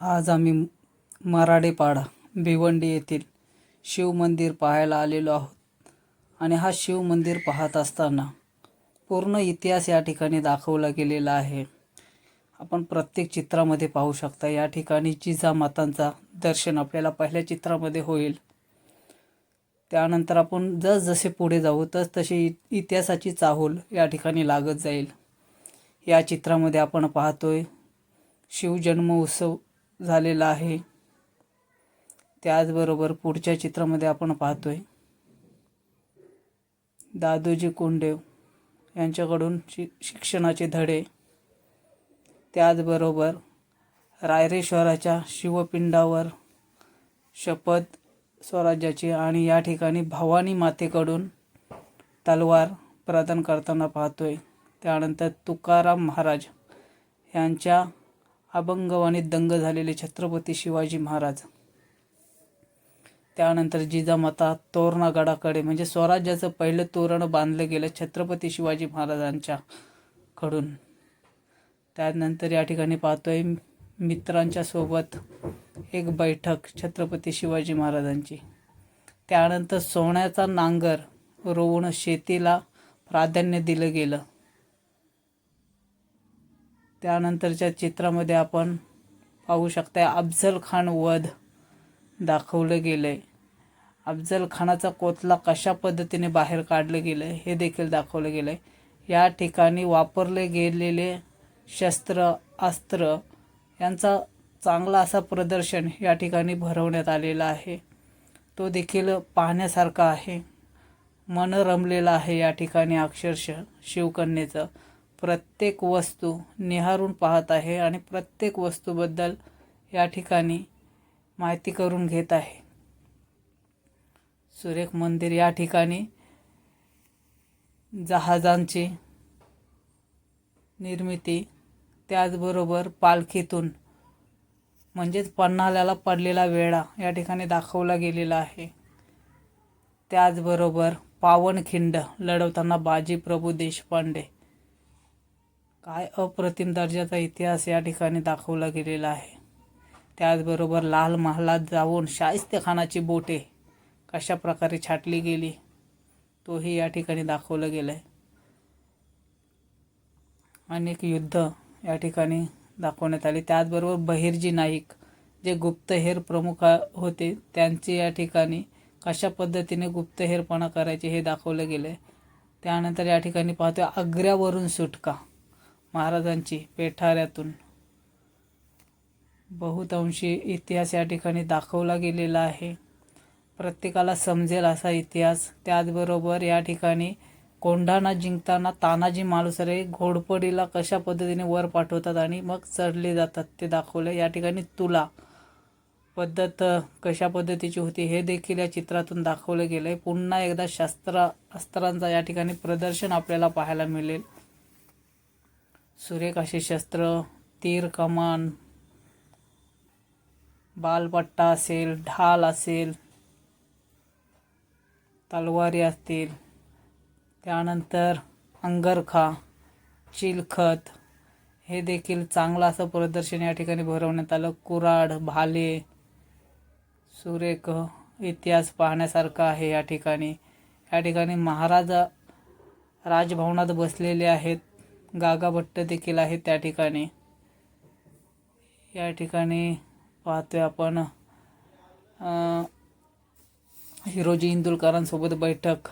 आज आम्ही मराडेपाडा भिवंडी येथील शिवमंदिर पाहायला आलेलो आहोत. आणि हा शिवमंदिर पाहत असताना पूर्ण इतिहास या ठिकाणी दाखवला गेलेला आहे. आपण प्रत्येक चित्रामध्ये पाहू शकता या ठिकाणी जिजामातांचा दर्शन आपल्याला पहिल्या चित्रामध्ये होईल. त्यानंतर आपण जसजसे पुढे जाऊ तस तशी इतिहासाची चाहूल या ठिकाणी लागत जाईल. या चित्रामध्ये आपण पाहतोय शिवजन्म उत्सव झालेला आहे. त्याचबरोबर पुढच्या चित्रामध्ये आपण पाहतोय. दादोजी कोंडेव यांच्याकडून शि शिक्षणाचे धडे. त्याचबरोबर रायरेश्वराच्या शिवपिंडावर शपथ स्वराज्याची आणि या ठिकाणी भवानी मातेकडून तलवार प्रदान करताना पाहतोय. त्यानंतर तुकाराम महाराज यांच्या अभंगवाणीत दंग झालेले छत्रपती शिवाजी महाराज. त्यानंतर जिजामाता तोरणागडाकडे म्हणजे स्वराज्याचं पहिलं तोरण बांधलं गेलं छत्रपती शिवाजी महाराजांच्या कडून. त्यानंतर या ठिकाणी पाहतोय मित्रांच्या सोबत एक बैठक छत्रपती शिवाजी महाराजांची. त्यानंतर सोन्याचा नांगर रोवणं शेतीला प्राधान्य दिलं गेलं. त्यानंतरच्या चित्रामध्ये आपण पाहू शकता अफजल खान वध दाखवलं गेलं आहे अफजल खानाचा कोतला कशा पद्धतीने बाहेर काढलं गेलं आहे हे देखील दाखवलं गेलं आहे या ठिकाणी वापरले गेलेले शस्त्र अस्त्र यांचा चांगला असा प्रदर्शन या ठिकाणी भरवण्यात आलेला आहे. तो देखील पाहण्यासारखा आहे. मन रमलेलं आहे या ठिकाणी अक्षरशः शिवकन्येचं. प्रत्येक वस्तू निहारून पाहत आहे आणि प्रत्येक वस्तूबद्दल या ठिकाणी माहिती करून घेत आहे. सुरेख मंदिर या ठिकाणी जहाजांची निर्मिती त्याचबरोबर पालखीतून म्हणजेच पन्हाळ्याला पडलेला वेळा या ठिकाणी दाखवला गेलेला आहे. त्याचबरोबर पावनखिंड लढवताना बाजी प्रभू देशपांडे काय अप्रतिम दर्जाचा इतिहास या ठिकाणी दाखवला गेलेला आहे. त्याचबरोबर लाल महालात जाऊन शाहिस्तेखानाची बोटे कशा प्रकारे छाटली गेली तोही या ठिकाणी दाखवलं गेलं आहे अनेक युद्ध या ठिकाणी दाखवण्यात आले. त्याचबरोबर बहिर्जी नाईक जे गुप्तहेर प्रमुख होते त्यांचे या ठिकाणी कशा पद्धतीने गुप्तहेरपणा करायचे हे दाखवलं गेलं आहे त्यानंतर या ठिकाणी पाहतो आग्र्यावरून सुटका. महाराजांची पेठाऱ्यातून. बहुतांशी इतिहास या ठिकाणी दाखवला गेलेला आहे. प्रत्येकाला समजेल असा इतिहास. त्याचबरोबर या ठिकाणी कोंढाणा जिंकताना तानाजी मालुसरे घोडपडीला कशा पद्धतीने वर पाठवतात आणि मग चढले जातात ते दाखवले. या ठिकाणी तुला पद्धत कशा पद्धतीची होती हे देखील या चित्रातून दाखवलं गेलं आहे पुन्हा एकदा शस्त्र अस्त्रांचा या ठिकाणी प्रदर्शन आपल्याला पाहायला मिळेल. सुरेख असे शस्त्र तीर कमान बालपट्टा असेल ढाल असेल तलवारी असतील. त्यानंतर अंगरखा चिलखत हे देखील चांगलं असं प्रदर्शन या ठिकाणी भरवण्यात आलं. कुराड भाले सुरेख इतिहास पाहण्यासारखा आहे या ठिकाणी. या ठिकाणी महाराज राजभवनात बसलेले आहेत. गागाभट्ट देखील आहेत त्या ठिकाणी. या ठिकाणी पाहतोय आपण हिरोजी इंदुलकरांसोबत बैठक.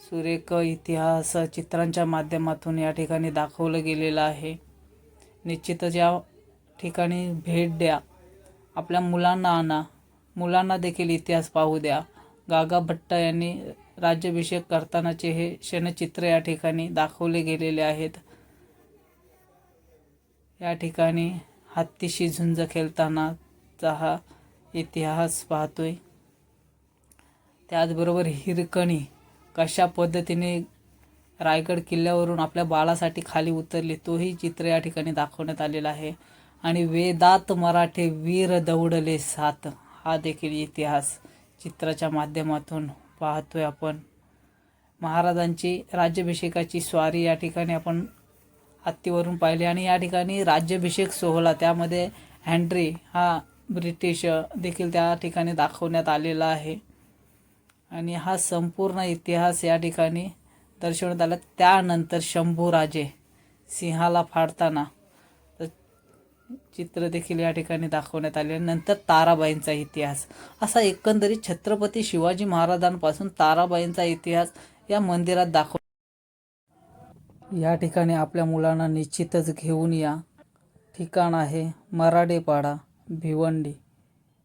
सुरेख इतिहास चित्रांच्या माध्यमातून या ठिकाणी दाखवलं गेलेलं आहे. निश्चितच या ठिकाणी भेट द्या. आपल्या मुलांना आणा. मुलांना देखील इतिहास पाहू द्या. गागा भट्ट यांनी राज्याभिषेक करतानाचे हे क्षणचित्र या ठिकाणी दाखवले गेलेले आहेत. या ठिकाणी हत्तीशी झुंज खेळतानाचा हा इतिहास पाहतोय. त्याचबरोबर हिरकणी कशा पद्धतीने रायगड किल्ल्यावरून आपल्या बाळासाठी खाली उतरली तोही चित्र या ठिकाणी दाखवण्यात आलेला आहे. आणि वेदात मराठे वीर दौडले सात हा देखील इतिहास चित्राच्या माध्यमातून पाहतोय आपण. महाराजांची राज्याभिषेकाची स्वारी या ठिकाणी आपण हत्तीवरून पाहिली आणि या ठिकाणी राज्याभिषेक सोहळा त्यामध्ये हँड्री हा ब्रिटिश देखील त्या ठिकाणी दाखवण्यात आलेला आहे. आणि हा संपूर्ण इतिहास या ठिकाणी दर्शवण्यात आला. त्यानंतर शंभूराजे सिंहाला फाडताना चित्र देखील या ठिकाणी दाखवण्यात आले नंतर ताराबाईंचा इतिहास. असा एकंदरीत छत्रपती शिवाजी महाराजांपासून ताराबाईंचा इतिहास या मंदिरात दाखव या ठिकाणी आपल्या मुलांना निश्चितच घेऊन या. ठिकाण आहे मराडेपाडा भिवंडी.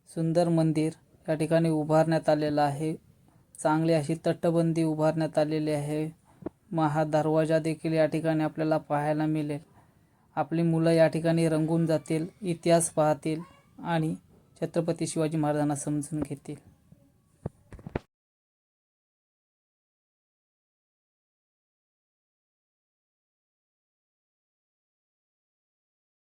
सुंदर मंदिर या ठिकाणी उभारण्यात आलेलं आहे. चांगली अशी तटबंदी उभारण्यात आलेली आहे. महा दरवाजा देखील या ठिकाणी आपल्याला पाहायला मिळेल. आपली मुलं या ठिकाणी रंगून जातील इतिहास पाहतील आणि छत्रपती शिवाजी महाराजांना समजून घेतील.